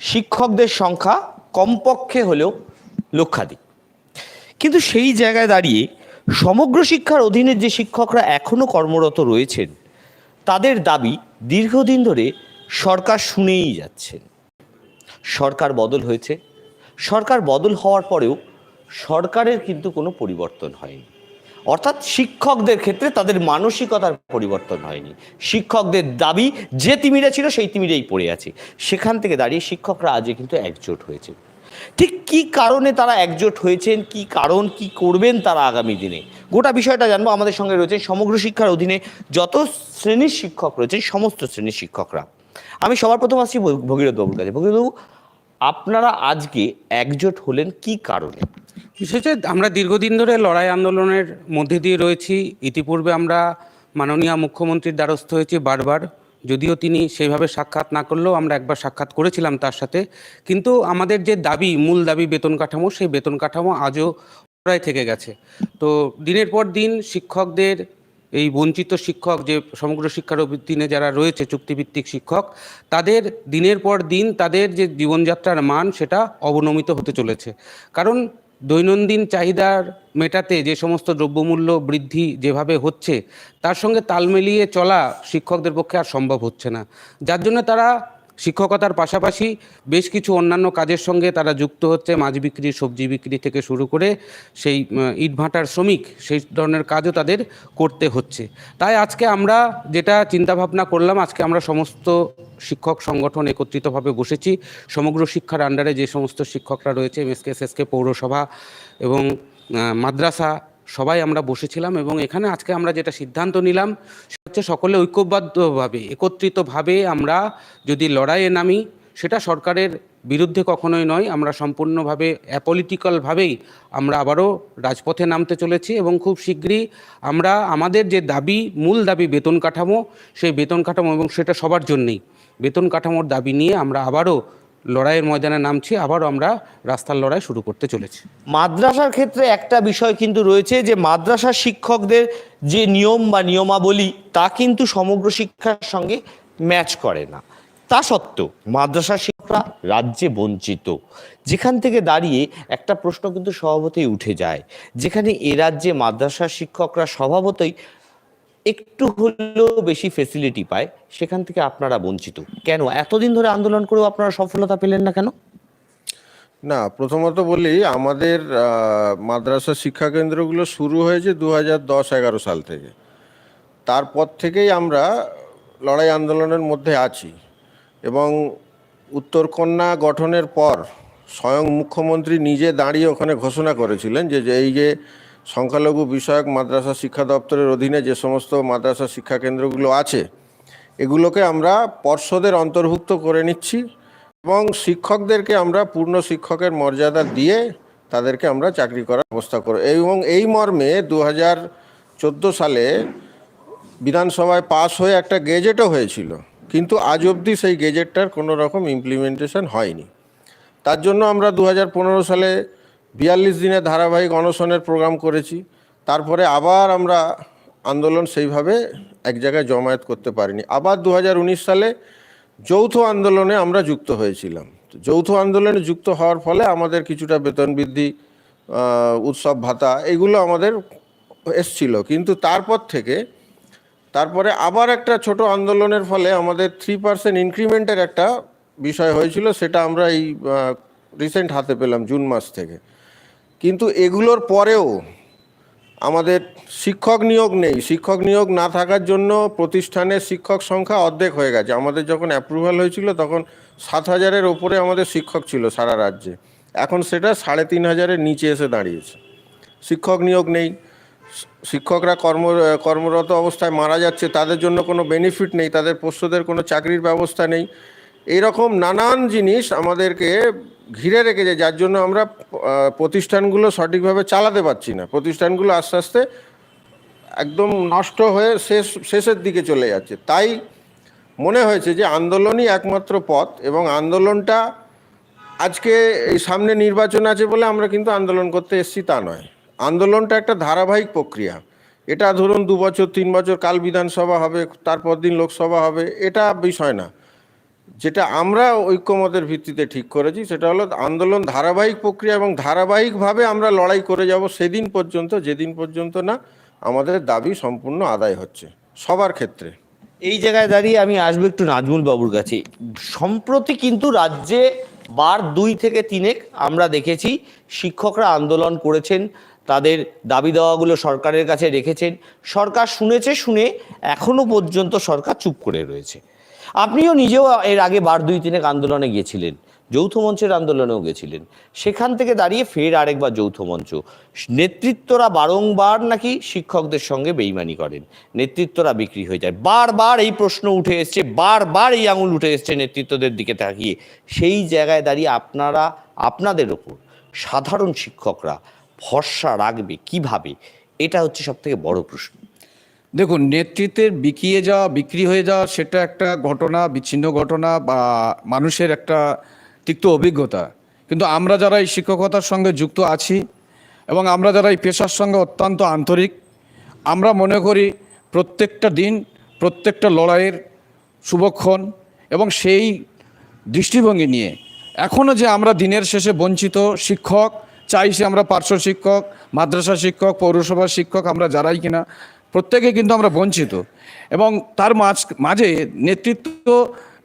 শিক্ষকদের সংখ্যা কমপক্ষে হলেও লক্ষাধিক। কিন্তু সেই জায়গায় দাঁড়িয়ে সমগ্র শিক্ষার অধীনে যে শিক্ষকরা এখনও কর্মরত রয়েছেন, তাদের দাবি দীর্ঘদিন ধরে সরকার শুনেই যাচ্ছেন। সরকার বদল হয়েছে। সরকার বদল হওয়ার পরেও সরকারের কিন্তু কোনো পরিবর্তন হয়নি। অর্থাৎ শিক্ষকদের ক্ষেত্রে তাদের মানসিকতার পরিবর্তন হয়নি। শিক্ষকদের দাবি যে তিমিরে ছিল সেই তিমিরেই পড়ে আছে। সেখান থেকে দাঁড়িয়ে শিক্ষকরা আজকে কিন্তু একজোট হয়েছে। ঠিক কি কারণে তারা একজোট হয়েছেন, কি কারণ, কি করবেন তারা আগামী দিনে? গোটা বিষয়টা জানব আমাদের সঙ্গে রয়েছে সমগ্র শিক্ষার অধীনে যত শ্রেণির শিক্ষক রয়েছে সমস্ত শ্রেণির শিক্ষকরা। আমি সবার প্রথম আসছি ভগ- ভগীরথ বাবুর কাছে। ভগীরথ বাবু আপনারা আজকে একজোট হলেন কি কারণে? বিশেষ আমরা দীর্ঘদিন ধরে লড়াই আন্দোলনের মধ্যে দিয়ে রয়েছি। ইতিপূর্বে আমরা মাননীয় মুখ্যমন্ত্রীর দ্বারস্থ হয়েছি বারবার। যদিও তিনি সেইভাবে সাক্ষাৎ না করলেও আমরা একবার সাক্ষাৎ করেছিলাম তার সাথে। কিন্তু আমাদের যে দাবি, মূল দাবি বেতন কাঠামো, সেই বেতন কাঠামো আজও প্রায় থেকে গেছে। তো দিনের পর দিন শিক্ষকদের এই বঞ্চিত শিক্ষক যে সমগ্র শিক্ষার দিনে যারা রয়েছে, চুক্তিভিত্তিক শিক্ষক, তাদের দিনের পর দিন তাদের যে জীবনযাত্রার মান সেটা অবনমিত হতে চলেছে। কারণ দৈনন্দিন চাহিদার মেটাতে যে সমস্ত দ্রব্যমূল্য বৃদ্ধি যেভাবে হচ্ছে, তার সঙ্গে তাল মিলিয়ে চলা শিক্ষকদের পক্ষে আর সম্ভব হচ্ছে না। যার জন্য তারা শিক্ষকতার পাশাপাশি বেশ কিছু অন্যান্য কাজের সঙ্গে তারা যুক্ত হচ্ছে, মাছ বিক্রি, সবজি বিক্রি থেকে শুরু করে সেই ইটভাটার শ্রমিক, সেই ধরনের কাজও তাদের করতে হচ্ছে। তাই আজকে আমরা যেটা চিন্তাভাবনা করলাম, আজকে আমরা সমস্ত শিক্ষক সংগঠন একত্রিতভাবে বসেছি। সমগ্র শিক্ষার আন্ডারে যে সমস্ত শিক্ষকরা রয়েছে এমএসকে এসএসকে পৌরসভা এবং মাদ্রাসা সবাই আমরা বসেছিলাম এবং এখানে আজকে আমরা যেটা সিদ্ধান্ত নিলাম, সেটা হচ্ছে সকলে ঐক্যবদ্ধভাবে, একত্রিতভাবে আমরা যদি লড়াইয়ে নামি, সেটা সরকারের বিরুদ্ধে কখনোই নয়, আমরা সম্পূর্ণভাবে অ্যাপলিটিক্যালভাবেই আমরা আবারও রাজপথে নামতে চলেছি এবং খুব শীঘ্রই আমরা আমাদের যে দাবি, মূল দাবি বেতন কাঠামো, সেই বেতন কাঠামো এবং সেটা সবার জন্যেই। বেতন কাঠামোর দাবি নিয়ে আমরা আবারও লড়াইয়ের ময়দানে নামছি, আবারও আমরা রাস্তার লড়াই শুরু করতে চলেছি। মাদ্রাসার ক্ষেত্রে একটা বিষয় কিন্তু রয়েছে যে, মাদ্রাসার শিক্ষকদের যে নিয়ম বা নিয়মাবলী, তা কিন্তু সমগ্র শিক্ষার সঙ্গে ম্যাচ করে না। তা সত্ত্বেও মাদ্রাসার শিক্ষকরা রাজ্যে বঞ্চিত। যেখান থেকে দাঁড়িয়ে একটা প্রশ্ন কিন্তু স্বভাবতই উঠে যায়, যেখানে এ রাজ্যে মাদ্রাসার শিক্ষকরা স্বভাবতই একটু হলেও বেশি ফেসিলিটি পায়, সেখান থেকে আপনারা বঞ্চিত। কেন? এতদিন ধরে আন্দোলন করেও আপনারা সফলতা পেলেন না কেন? না, প্রথমত বলি, আমাদের মাদ্রাসা শিক্ষা কেন্দ্রগুলো শুরু হয়েছে দু হাজার দশ এগারো সাল থেকে। তারপর থেকেই আমরা লড়াই আন্দোলনের মধ্যে আছি এবং উত্তরকন্যা গঠনের পর স্বয়ং মুখ্যমন্ত্রী নিজে দাঁড়িয়ে ওখানে ঘোষণা করেছিলেন যে যে এই যে সংখ্যালঘু বিষয়ক মাদ্রাসা শিক্ষা দপ্তরের অধীনে যে সমস্ত মাদ্রাসা শিক্ষা কেন্দ্রগুলো আছে, এগুলোকে আমরা পর্ষদের অন্তর্ভুক্ত করে নিচ্ছি এবং শিক্ষকদেরকে আমরা পূর্ণ শিক্ষকের মর্যাদা দিয়ে তাদেরকে আমরা চাকরি করার ব্যবস্থা করব এবং এই মর্মে দু হাজার চোদ্দ সালে বিধানসভায় পাশ হয়ে একটা গেজেটও হয়েছিল, কিন্তু আজ অবধি সেই গেজেটটার কোনো রকম ইমপ্লিমেন্টেশন হয়নি। তার জন্য আমরা দু হাজার পনেরো সালে বিয়াল্লিশ দিনের ধারাবাহিক অনশনের প্রোগ্রাম করেছি। তারপরে আবার আমরা আন্দোলন সেইভাবে এক জায়গায় জমায়েত করতে পারিনি। আবার দু হাজার উনিশ সালে যৌথ আন্দোলনে আমরা যুক্ত হয়েছিলাম। যৌথ আন্দোলনে যুক্ত হওয়ার ফলে আমাদের কিছুটা বেতন বৃদ্ধি উৎসব ভাতা এগুলো আমাদের এসছিল। কিন্তু তারপর থেকে, তারপরে আবার একটা ছোট আন্দোলনের ফলে আমাদের থ্রি পার্সেন্ট ইনক্রিমেন্টের একটা বিষয় হয়েছিল। সেটা আমরা এই রিসেন্ট হাতে পেলাম, জুন মাস থেকে। কিন্তু এগুলোর পরেও আমাদের শিক্ষক নিয়োগ নেই। শিক্ষক নিয়োগ না থাকার জন্য প্রতিষ্ঠানের শিক্ষক সংখ্যা অর্ধেক হয়ে গেছে। আমাদের যখন অ্যাপ্রুভাল হয়েছিল তখন সাত হাজারের ওপরে আমাদের শিক্ষক ছিল সারা রাজ্যে। এখন সেটা সাড়ে তিন হাজারের নিচে এসে দাঁড়িয়েছে। শিক্ষক নিয়োগ নেই। শিক্ষকরা কর্ম, কর্মরত অবস্থায় মারা যাচ্ছে। তাদের জন্য কোনো বেনিফিট নেই। তাদের পোষ্যদের কোনো চাকরির ব্যবস্থা নেই। এইরকম নানান জিনিস আমাদেরকে ঘিরে রেখেছে, যার জন্য আমরা প্রতিষ্ঠানগুলো সঠিকভাবে চালাতে পারছি না। প্রতিষ্ঠানগুলো আস্তে আস্তে একদম নষ্ট হয়ে শেষ, শেষের দিকে চলে যাচ্ছে। তাই মনে হয়েছে যে আন্দোলনই একমাত্র পথ এবং আন্দোলনটা আজকে এই সামনে নির্বাচন আছে বলে আমরা কিন্তু আন্দোলন করতে এসেছি তা নয়। আন্দোলনটা একটা ধারাবাহিক প্রক্রিয়া। এটা ধরুন দু বছর, তিন বছর, কাল বিধানসভা হবে, তারপর দিন লোকসভা হবে, এটা বিষয় না। যেটা আমরা ঐক্যমতের ভিত্তিতে ঠিক করেছি, সেটা হলো আন্দোলন ধারাবাহিক প্রক্রিয়া এবং ধারাবাহিকভাবে আমরা লড়াই করে যাব সেদিন পর্যন্ত, যেদিন পর্যন্ত না আমাদের দাবি সম্পূর্ণ আদায় হচ্ছে, সবার ক্ষেত্রে। এই জায়গায় দাঁড়িয়ে আমি আসব একটু নাজমুল বাবুর কাছে। সম্প্রতি কিন্তু রাজ্যে বার দুই থেকে তিনেক আমরা দেখেছি শিক্ষকরা আন্দোলন করেছেন, তাদের দাবি দেওয়াগুলো সরকারের কাছে রেখেছেন। সরকার শুনেছে শুনে এখনও পর্যন্ত সরকার চুপ করে রয়েছে। আপনিও নিজেও এর আগে বার দুই তিনেক আন্দোলনে গিয়েছিলেন, যৌথ মঞ্চের আন্দোলনেও গেছিলেন। সেখান থেকে দাঁড়িয়ে ফের আরেকবার যৌথ মঞ্চ। নেতৃত্বরা বারংবার নাকি শিক্ষকদের সঙ্গে বেইমানি করেন, নেতৃত্বরা বিক্রি হয়ে যায়। বারবার এই প্রশ্ন উঠে এসছে, বারবার এই আঙুল উঠে এসছে নেতৃত্বদের দিকে তাকিয়ে। সেই জায়গায় দাঁড়িয়ে আপনারা, আপনাদের ওপর সাধারণ শিক্ষকরা ভরসা রাখবে কীভাবে? এটা হচ্ছে সব থেকে বড় প্রশ্ন। দেখুন নেতৃত্বের বিকিয়ে যাওয়া, বিক্রি হয়ে যাওয়া, সেটা একটা ঘটনা, বিচ্ছিন্ন ঘটনা বা মানুষের একটা তিক্ত অভিজ্ঞতা। কিন্তু আমরা যারা এই শিক্ষকতার সঙ্গে যুক্ত আছি এবং আমরা যারা এই পেশার সঙ্গে অত্যন্ত আন্তরিক, আমরা মনে করি প্রত্যেকটা দিন, প্রত্যেকটা লড়াইয়ের শুভক্ষণ এবং সেই দৃষ্টিভঙ্গি নিয়ে। এখনও যে আমরা দিনের শেষে বঞ্চিত শিক্ষক, চাই সে আমরা পার্শ্ব শিক্ষক, মাদ্রাসা শিক্ষক, পৌরসভার শিক্ষক, আমরা যারাই কিনা প্রত্যেকে কিন্তু আমরা বঞ্চিত। এবং তার মাঝ মাঝে নেতৃত্ব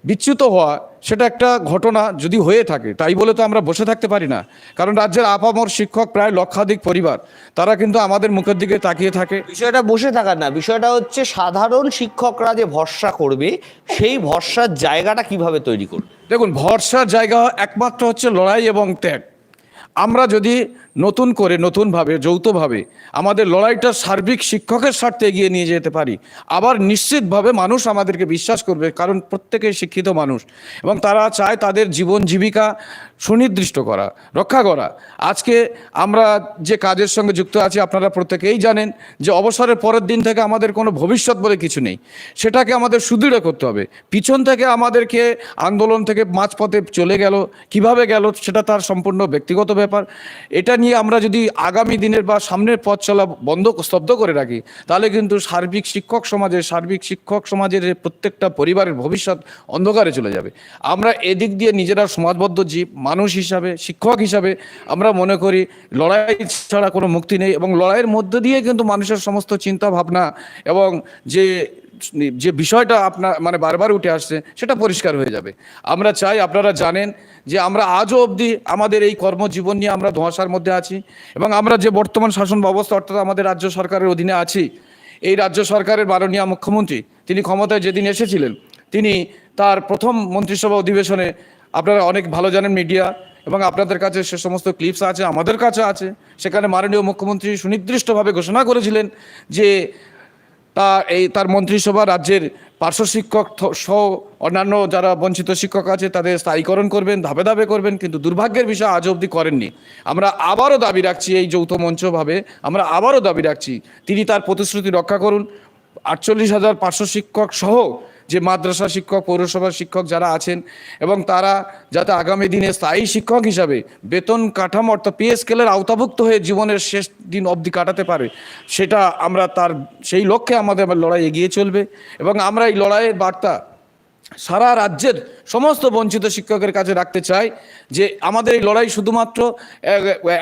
বিচ্যুত হওয়া সেটা একটা ঘটনা যদি হয়ে থাকে তাই বলে তো আমরা বসে থাকতে পারি না। কারণ রাজ্যের আপামর শিক্ষক প্রায় লক্ষাধিক পরিবার তারা কিন্তু আমাদের মুখের দিকে তাকিয়ে থাকে। বিষয়টা বসে থাকার না বিষয়টা হচ্ছে সাধারণ শিক্ষকরা যে ভরসা করবে সেই ভরসার জায়গাটা কীভাবে তৈরি করবে? দেখুন ভরসার জায়গা একমাত্র হচ্ছে লড়াই এবং ত্যাগ। আমরা যদি নতুন করে, নতুনভাবে, যৌথভাবে আমাদের লড়াইটা সার্বিক শিক্ষকের স্বার্থে এগিয়ে নিয়ে যেতে পারি, আবার নিশ্চিতভাবে মানুষ আমাদেরকে বিশ্বাস করবে, কারণ প্রত্যেকেই শিক্ষিত মানুষ এবং তারা চায় তাদের জীবন জীবিকা সুনির্দিষ্ট করা, রক্ষা করা। আজকে আমরা যে কাজের সঙ্গে যুক্ত আছি, আপনারা প্রত্যেকেই জানেন যে অবসরের পরের দিন থেকে আমাদের কোনো ভবিষ্যৎ বলে কিছু নেই। সেটাকে আমাদের সুদৃঢ় করতে হবে। পিছন থেকে আমাদেরকে আন্দোলন থেকে মাঝপথে চলে গেল, কীভাবে গেল সেটা তার সম্পূর্ণ ব্যক্তিগত ব্যাপার। এটা নিয়ে আমরা যদি আগামী দিনের বা সামনের পথ চলা বন্ধ, স্তব্ধ করে রাখি, তাহলে কিন্তু সার্বিক শিক্ষক সমাজের, সার্বিক শিক্ষক সমাজের প্রত্যেকটা পরিবারের ভবিষ্যৎ অন্ধকারে চলে যাবে। আমরা এদিক দিয়ে নিজেরা সমাজবদ্ধ জীব মানুষ হিসাবে, শিক্ষক হিসাবে আমরা মনে করি লড়াই ছাড়া কোনো মুক্তি নেই এবং লড়াইয়ের মধ্য দিয়ে কিন্তু মানুষের সমস্ত চিন্তা ভাবনা এবং যে যে বিষয়টা আপনার মানে বারবার উঠে আসছে সেটা পরিষ্কার হয়ে যাবে। আমরা চাই আপনারা জানেন যে আমরা আজও অবধি আমাদের এই কর্মজীবন নিয়ে আমরা ধোঁয়াশার মধ্যে আছি এবং আমরা যে বর্তমান শাসন ব্যবস্থা অর্থাৎ আমাদের রাজ্য সরকারের অধীনে আছি, এই রাজ্য সরকারের মাননীয় মুখ্যমন্ত্রী, তিনি ক্ষমতায় যেদিন এসেছিলেন, তিনি তার প্রথম মন্ত্রিসভা অধিবেশনে আপনারা অনেক ভালো জানেন মিডিয়া এবং আপনাদের কাছে সে সমস্ত ক্লিপস আছে, আমাদের কাছে আছে। সেখানে মাননীয় মুখ্যমন্ত্রী সুনির্দিষ্টভাবে ঘোষণা করেছিলেন যে তা এই, তার মন্ত্রিসভা রাজ্যের পার্শ্ব শিক্ষক সহ অন্যান্য যারা বঞ্চিত শিক্ষক আছে, তাদের স্থায়ীকরণ করবেন, ধাপে ধাপে করবেন, কিন্তু দুর্ভাগ্যের বিষয় আজ অবধি করেননি। আমরা আবারও দাবি রাখছি এই যৌথ মঞ্চভাবে, আমরা আবারও দাবি রাখছি, তিনি তার প্রতিশ্রুতি রক্ষা করুন। আটচল্লিশ হাজার পার্শ্ব শিক্ষক সহ যে মাদ্রাসা শিক্ষক, পৌরসভার শিক্ষক যারা আছেন এবং তারা যাতে আগামী দিনে স্থায়ী শিক্ষক হিসাবে বেতন কাঠামো অর্থাৎ পে স্কেলের আওতাভুক্ত হয়ে জীবনের শেষ দিন অবধি কাটাতে পারে, সেটা আমরা তার, সেই লক্ষ্যে আমাদের লড়াই এগিয়ে চলবে এবং আমরা এই লড়াইয়ের বার্তা সারা রাজ্যের সমস্ত বঞ্চিত শিক্ষকের কাছে রাখতে চাই যে আমাদের এই লড়াই শুধুমাত্র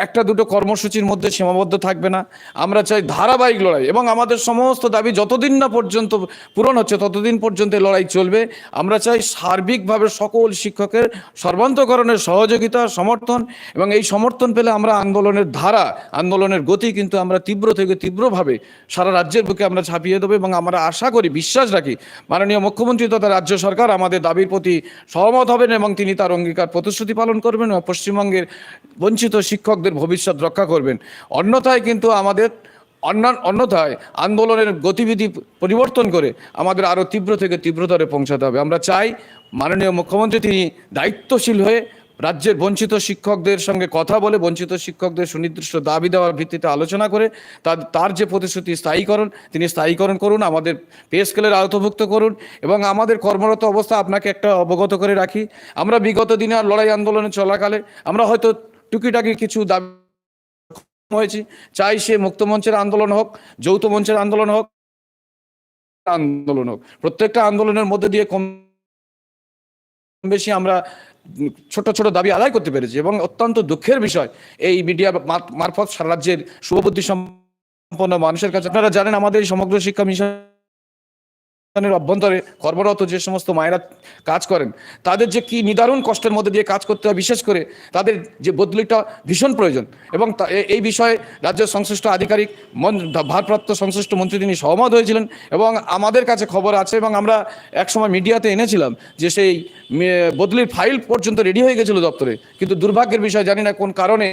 একটা দুটো কর্মসূচির মধ্যে সীমাবদ্ধ থাকবে না। আমরা চাই ধারাবাহিক লড়াই এবং আমাদের সমস্ত দাবি যতদিন না পর্যন্ত পূরণ হচ্ছে ততদিন পর্যন্ত লড়াই চলবে। আমরা চাই সার্বিকভাবে সকল শিক্ষকের সর্বান্তকরণের সহযোগিতা, সমর্থন এবং এই সমর্থন পেলে আমরা আন্দোলনের ধারা, আন্দোলনের গতি কিন্তু আমরা তীব্র থেকে তীব্রভাবে সারা রাজ্যের বুকে আমরা ছাপিয়ে দেবো এবং আমরা আশা করি, বিশ্বাস রাখি মাননীয় মুখ্যমন্ত্রী তথা রাজ্য সরকার আমাদের দাবির প্রতি সহমত হবেন এবং তিনি তার অঙ্গীকার প্রতিশ্রুতি পালন করবেন এবং পশ্চিমবঙ্গের বঞ্চিত শিক্ষকদের ভবিষ্যৎ রক্ষা করবেন। অন্যথায় কিন্তু আমাদের অন্যথায় আন্দোলনের গতিবিধি পরিবর্তন করে আমাদের আরও তীব্র থেকে তীব্রতরে পৌঁছাতে হবে। আমরা চাই মাননীয় মুখ্যমন্ত্রী তিনি দায়িত্বশীল হয়ে রাজ্যের বঞ্চিত শিক্ষকদের সঙ্গে কথা বলে বঞ্চিত শিক্ষকদের সুনির্দিষ্ট দাবি দেওয়ার ভিত্তিতে আলোচনা করে তার তার যে প্রতিশ্রুতি স্থায়ীকরণ, তিনি স্থায়ীকরণ করুন, আমাদের পে স্কেলের আওতাভুক্ত করুন এবং আমাদের কর্মরত অবস্থা আপনাকে একটা অবগত করে রাখি। আমরা বিগত দিনে আর লড়াই আন্দোলনে চলাকালে আমরা হয়তো টুকিটাকি কিছু দাবি হয়েছি। চাই সে মুক্ত মঞ্চের আন্দোলন হোক, যৌথ মঞ্চের আন্দোলন হোক আন্দোলন হোক। প্রত্যেকটা আন্দোলনের মধ্যে দিয়ে কম বেশি আমরা ছোট ছোট দাবি আদায় করতে পেরেছে এবং অত্যন্ত দুঃখের বিষয় এই মিডিয়া মারফত সারা রাজ্যের শুভবুদ্ধি সম্পন্ন মানুষের কাছে। আপনারা জানেন আমাদের সমগ্র শিক্ষা মিশন এর অভ্যন্তরে কর্মরত যে সমস্ত মায়েরা কাজ করেন, তাদের যে কি নিদারুণ কষ্টের মধ্যে দিয়ে কাজ করতে হয়, বিশেষ করে তাদের যে বদলিটা ভীষণ প্রয়োজন। এবং এই বিষয়ে রাজ্যের সংশ্লিষ্ট আধিকারিক ভারপ্রাপ্ত সংশ্লিষ্ট মন্ত্রী তিনি সহমত হয়েছিলেন এবং আমাদের কাছে খবর আছে এবং আমরা একসময় মিডিয়াতে এনেছিলাম যে সেই বদলির ফাইল পর্যন্ত রেডি হয়ে গেছিল দপ্তরে। কিন্তু দুর্ভাগ্যের বিষয় জানি না কোন কারণে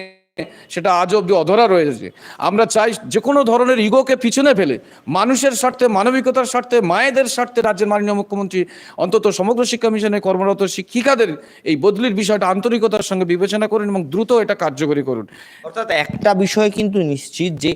সেটা আজ অব্দি অধরা রয়েছে। আমরা চাই যে কোনো ধরনের ইগোকে পিছনে ফেলে, মানুষের স্বার্থে, মানবিকতার স্বার্থে, মায়েদের স্বার্থে রাজ্যের মাননীয় মুখ্যমন্ত্রী, অন্তত সমগ্র শিক্ষা মিশনে কর্মরত শিক্ষিকাদের এই বদলির বিষয়টা আন্তরিকতার সঙ্গে বিবেচনা করুন এবং দ্রুত এটা কার্যকরী করুন। অর্থাৎ একটা বিষয় কিন্তু নিশ্চিত যে,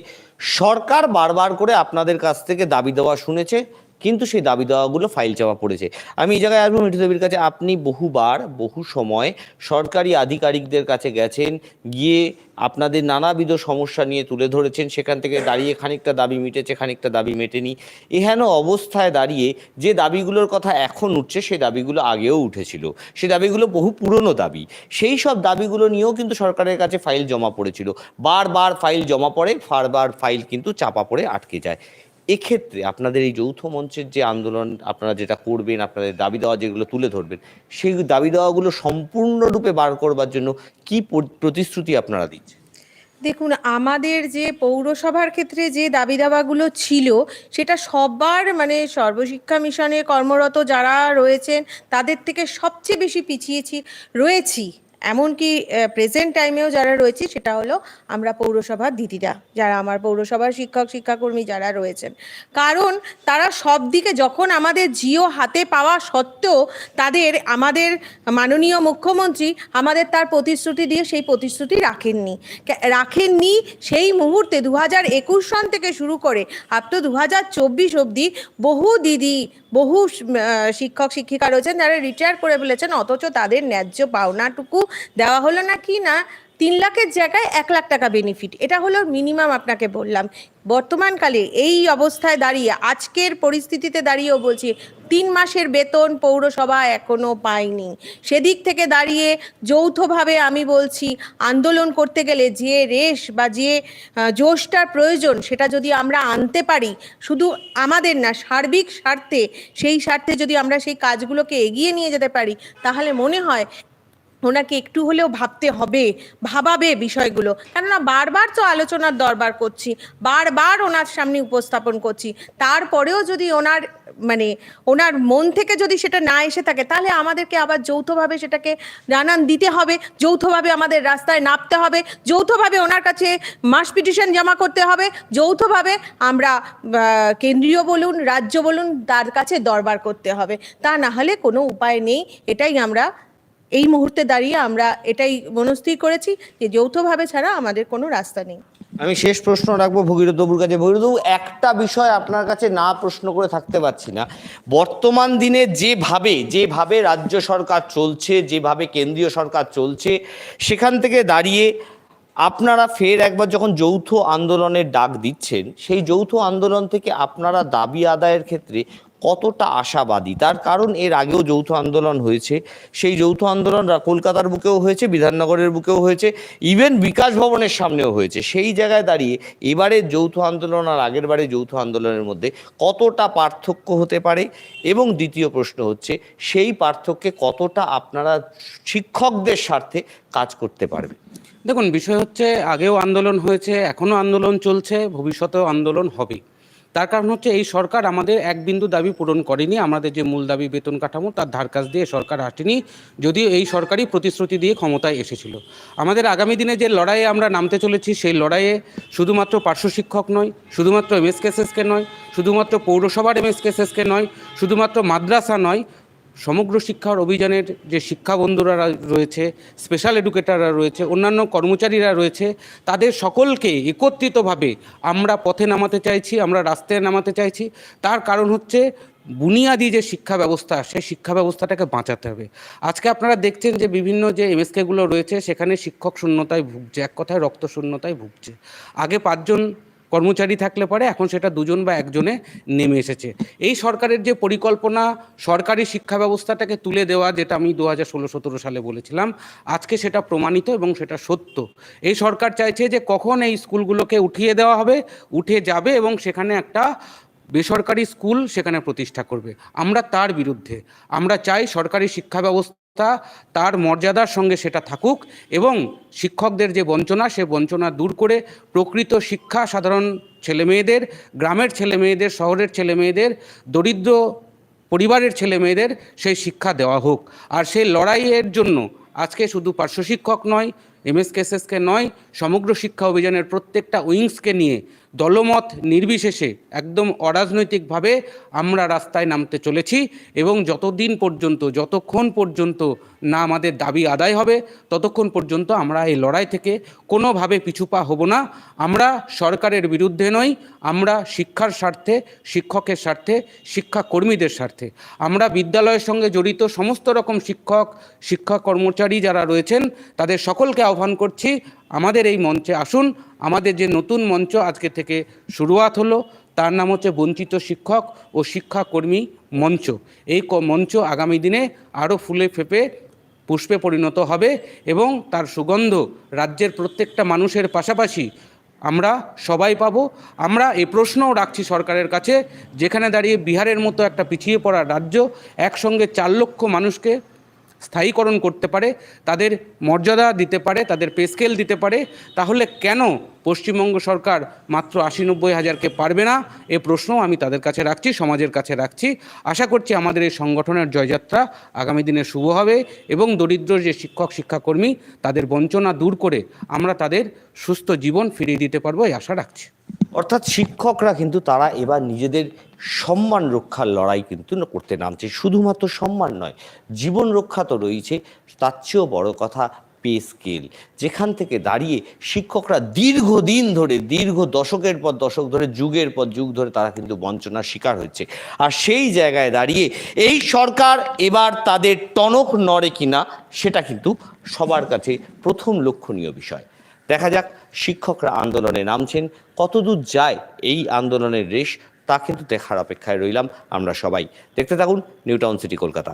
সরকার বারবার করে আপনাদের কাছ থেকে দাবি দেওয়া শুনেছে কিন্তু সেই দাবি দেওয়াগুলো ফাইল চাপা পড়েছে। আমি এই জায়গায় আসব, মিঠু দেবীর কাছে। আপনি বহুবার, বহু সময় সরকারি আধিকারিকদের কাছে গেছেন, গিয়ে আপনাদের নানাবিধ সমস্যা নিয়ে তুলে ধরেছেন। সেখান থেকে দাঁড়িয়ে খানিকটা দাবি মিটেছে, খানিকটা দাবি মেটেনি। এহেন অবস্থায় দাঁড়িয়ে যে দাবিগুলোর কথা এখন উঠছে সেই দাবিগুলো আগেও উঠেছিল। সেই দাবিগুলো বহু পুরনো দাবি। সেই সব দাবিগুলো নিয়েও কিন্তু সরকারের কাছে ফাইল জমা পড়েছিল। বারবার ফাইল জমা পড়ে, বারবার ফাইল কিন্তু চাপা পড়ে, আটকে যায়। এক্ষেত্রে আপনাদের এই যৌথ মঞ্চের যে আন্দোলন, আপনারা যেটা করবেন, আপনাদের দাবি দেওয়া যেগুলো তুলে ধরবেন, সেই দাবি দেওয়াগুলো সম্পূর্ণরূপে বার করবার জন্য কি প্রতিশ্রুতি আপনারা দিচ্ছেন? দেখুন, আমাদের যে পৌরসভার ক্ষেত্রে যে দাবি দাবাগুলো ছিল, সেটা সবার মানে সর্বশিক্ষা মিশনে কর্মরত যারা রয়েছেন, তাদের থেকে সবচেয়ে বেশি পিছিয়েছি, রয়েছি। এমনকি প্রেজেন্ট টাইমেও যারা রয়েছে, সেটা হলো আমরা পৌরসভার দিদিরা, যারা আমার পৌরসভার শিক্ষক, শিক্ষাকর্মী যারা রয়েছেন। কারণ তারা সব দিকে যখন আমাদের জিও হাতে পাওয়া সত্ত্বেও তাদের, আমাদের মাননীয় মুখ্যমন্ত্রী আমাদের তার প্রতিশ্রুতি দিয়ে সেই প্রতিশ্রুতি রাখেননি। রাখেননি সেই মুহূর্তে দু হাজার একুশ সন থেকে শুরু করে আপ তো দু হাজার চব্বিশ অবধি বহু দিদি, বহু শিক্ষক, শিক্ষিকা রয়েছেন, যারা রিটায়ার করে ফেলেছেন, অথচ তাদের ন্যায্য পাওনাটুকু দেওয়া হলো না কি না? তিন লাখের জায়গায় এক লাখ টাকা বেনিফিট এটা হলো মিনিমাম আপনাকে বললাম। বর্তমানকালে এই অবস্থায় দাঁড়িয়ে, আজকের পরিস্থিতিতে দাঁড়িয়েও বলছি, তিন মাসের বেতন পৌরসভা এখনও পায়নি। সেদিক থেকে দাঁড়িয়ে যৌথভাবে আমি বলছি, আন্দোলন করতে গেলে যে রেশ বা যে জোশটার প্রয়োজন, সেটা যদি আমরা আনতে পারি, শুধু আমাদের না, সার্বিক স্বার্থে, সেই স্বার্থে যদি আমরা সেই কাজগুলোকে এগিয়ে নিয়ে যেতে পারি, তাহলে মনে হয় ওনাকে একটু হলেও ভাবতে হবে, ভাবাবে বিষয়গুলো। কেননা বারবার তো আলোচনার দরবার করছি, বারবার ওনার সামনে উপস্থাপন করছি। তারপরেও যদি ওনার মানে ওনার মন থেকে যদি সেটা না এসে থাকে, তাহলে আমাদেরকে আবার যৌথভাবে সেটাকে জানান দিতে হবে, যৌথভাবে আমাদের রাস্তায় নামতে হবে, যৌথভাবে ওনার কাছে মাস পিটিশন জমা করতে হবে, যৌথভাবে আমরা কেন্দ্রীয় বলুন, রাজ্য বলুন, তার কাছে দরবার করতে হবে। তা না হলে কোনো উপায় নেই, এটাই আমরা এই মুহূর্তে দাঁড়িয়ে আমরা এটাই মনস্থির করেছি যে যৌথভাবে ছাড়া আমাদের কোনো রাস্তা নেই। আমি শেষ প্রশ্ন রাখব ভগীরথ বাবুর কাছে। ভগীরথ বাবু, একটা বিষয় আপনার কাছে না প্রশ্ন করে থাকতে পারছি না। বর্তমান দিনে যেভাবে যেভাবে রাজ্য সরকার চলছে, যেভাবে কেন্দ্রীয় সরকার চলছে, সেখান থেকে দাঁড়িয়ে আপনারা ফের একবার যখন যৌথ আন্দোলনের ডাক দিচ্ছেন, সেই যৌথ আন্দোলন থেকে আপনারা দাবি আদায়ের ক্ষেত্রে কতটা আশাবাদী। তার কারণ এর আগেও যৌথ আন্দোলন হয়েছে। সেই যৌথ আন্দোলন কলকাতার বুকেও হয়েছে, বিধাননগরের বুকেও হয়েছে ইভেন বিকাশ ভবনের সামনেও হয়েছে। সেই জায়গায় দাঁড়িয়ে এবারের যৌথ আন্দোলন আর আগের বারে যৌথ আন্দোলনের মধ্যে কতটা পার্থক্য হতে পারে? এবং দ্বিতীয় প্রশ্ন হচ্ছে, সেই পার্থক্যে কতটা আপনারা শিক্ষকদের স্বার্থে কাজ করতে পারবেন? দেখুন, বিষয় হচ্ছে আগেও আন্দোলন হয়েছে, এখনও আন্দোলন চলছে, ভবিষ্যতেও আন্দোলন হবে। তার কারণ হচ্ছে এই সরকার আমাদের এক বিন্দু দাবি পূরণ করেনি। আমাদের যে মূল দাবি বেতন কাঠামো, তার ধার কাজ দিয়ে সরকার আসেনি। যদিও এই সরকারই প্রতিশ্রুতি দিয়ে ক্ষমতায় এসেছিল। আমাদের আগামী দিনে যে লড়াইয়ে আমরা নামতে চলেছি, সেই লড়াইয়ে শুধুমাত্র পার্শ্ব শিক্ষক নয়, শুধুমাত্র এমএসকেসএসকে নয়, শুধুমাত্র পৌরসভার এমএসকেসএসকে নয়, শুধুমাত্র মাদ্রাসা নয় সমগ্র শিক্ষার অভিযানের যে শিক্ষা বন্ধুরা রয়েছে স্পেশাল এডুকেটাররা রয়েছে, অন্যান্য কর্মচারীরা রয়েছে, তাদের সকলকে একত্রিতভাবে আমরা পথে নামাতে চাইছি, আমরা রাস্তায় নামাতে চাইছি। তার কারণ হচ্ছে বুনিয়াদি যে শিক্ষা ব্যবস্থা, সেই শিক্ষা ব্যবস্থাটাকে বাঁচাতে হবে। আজকে আপনারা দেখছেন যে বিভিন্ন যে এমএসকেগুলো রয়েছে, সেখানে শিক্ষক শূন্যতায় ভুগছে, এক কথায় রক্ত শূন্যতায় ভুগছে। আগে পাঁচজন কর্মচারী থাকলে পরে এখন সেটা দুজন বা একজনে নেমে এসেছে। এই সরকারের যে পরিকল্পনা, সরকারি শিক্ষা ব্যবস্থাটাকে তুলে দেওয়া, যেটা আমি দু হাজার ষোলো সতেরো সালে বলেছিলাম, আজকে সেটা প্রমাণিত এবং সেটা সত্য। এই সরকার চাইছে যে কখন এই স্কুলগুলোকে উঠিয়ে দেওয়া হবে, উঠে যাবে এবং সেখানে একটা বেসরকারি স্কুল সেখানে প্রতিষ্ঠা করবে। আমরা তার বিরুদ্ধে। আমরা চাই সরকারি শিক্ষা ব্যবস্থা তার মর্যাদার সঙ্গে সেটা থাকুক এবং শিক্ষকদের যে বঞ্চনা, সে বঞ্চনা দূর করে প্রকৃত শিক্ষা, সাধারণ ছেলেমেয়েদের, গ্রামের ছেলেমেয়েদের, শহরের ছেলেমেয়েদের, দরিদ্র পরিবারের ছেলে মেয়েদের সেই শিক্ষা দেওয়া হোক। আর সেই লড়াইয়ের জন্য আজকে শুধু পার্শ্ব শিক্ষক নয় এমএসকেএসএসকে নয়, সমগ্র শিক্ষা অভিযানের প্রত্যেকটা উইংসকে নিয়ে দলমত নির্বিশেষে একদম অরাজনৈতিকভাবে আমরা রাস্তায় নামতে চলেছি এবং যতদিন পর্যন্ত, যতক্ষণ পর্যন্ত না আমাদের দাবি আদায় হবে, ততক্ষণ পর্যন্ত আমরা এই লড়াই থেকে কোনোভাবে পিছুপা হব না। আমরা সরকারের বিরুদ্ধে নই, আমরা শিক্ষার স্বার্থে, শিক্ষকের স্বার্থে, শিক্ষাকর্মীদের স্বার্থে। আমরা বিদ্যালয়ের সঙ্গে জড়িত সমস্ত রকম শিক্ষক শিক্ষা কর্মচারী যারা রয়েছেন, তাদের সকলকে আহ্বান করছি আমাদের এই মঞ্চে আসুন। আমাদের যে নতুন মঞ্চ আজকে থেকে শুরুয়াত হলো, তার নাম হচ্ছে বঞ্চিত শিক্ষক ও শিক্ষাকর্মী মঞ্চ। এই মঞ্চ আগামী দিনে আরও ফুলে ফেপে পুষ্পে পরিণত হবে এবং তার সুগন্ধ রাজ্যের প্রত্যেকটা মানুষের পাশাপাশি আমরা সবাই পাবো। আমরা এই প্রশ্নও রাখছি সরকারের কাছে, যেখানে দাঁড়িয়ে বিহারের মতো একটা পিছিয়ে পড়া রাজ্য একসঙ্গে চার লক্ষ মানুষকে স্থায়ীকরণ করতে পারে, তাদের মর্যাদা দিতে পারে, তাদের পে স্কেল দিতে পারে, তাহলে কেন পশ্চিমবঙ্গ সরকার মাত্র আশি নব্বই হাজারকে পারবে না? এ প্রশ্নও আমি তাদের কাছে রাখছি, সমাজের কাছে রাখছি। আশা করছি আমাদের এই সংগঠনের জয়যাত্রা আগামী দিনে শুভ হবে এবং দরিদ্র যে শিক্ষক, শিক্ষাকর্মী, তাদের বঞ্চনা দূর করে আমরা তাদের সুস্থ জীবন ফিরিয়ে দিতে পারব, এই আশা রাখছি। অর্থাৎ শিক্ষকরা কিন্তু তারা এবার নিজেদের সম্মান রক্ষার লড়াই কিন্তু করতে নামছে। শুধুমাত্র সম্মান নয়, জীবন রক্ষা তো রয়েছে। তার চেয়েও বড় কথা পে স্কেল। যেখান থেকে দাঁড়িয়ে শিক্ষকরা দীর্ঘদিন ধরে, দীর্ঘ দশকের পর দশক ধরে, যুগের পর যুগ ধরে তারা কিন্তু বঞ্চনার শিকার হচ্ছে। আর সেই জায়গায় দাঁড়িয়ে এই সরকার এবার তাদের টনক নড়ে কিনা, সেটা কিন্তু সবার কাছে প্রথম লক্ষণীয় বিষয়। দেখা যাক, শিক্ষকরা আন্দোলনে নামছেন। কতদূর যায় এই আন্দোলনের রেশ, তা কিন্তু দেখার অপেক্ষায় রইলাম আমরা সবাই। দেখতে থাকুন নিউ টাউন সিটি কলকাতা।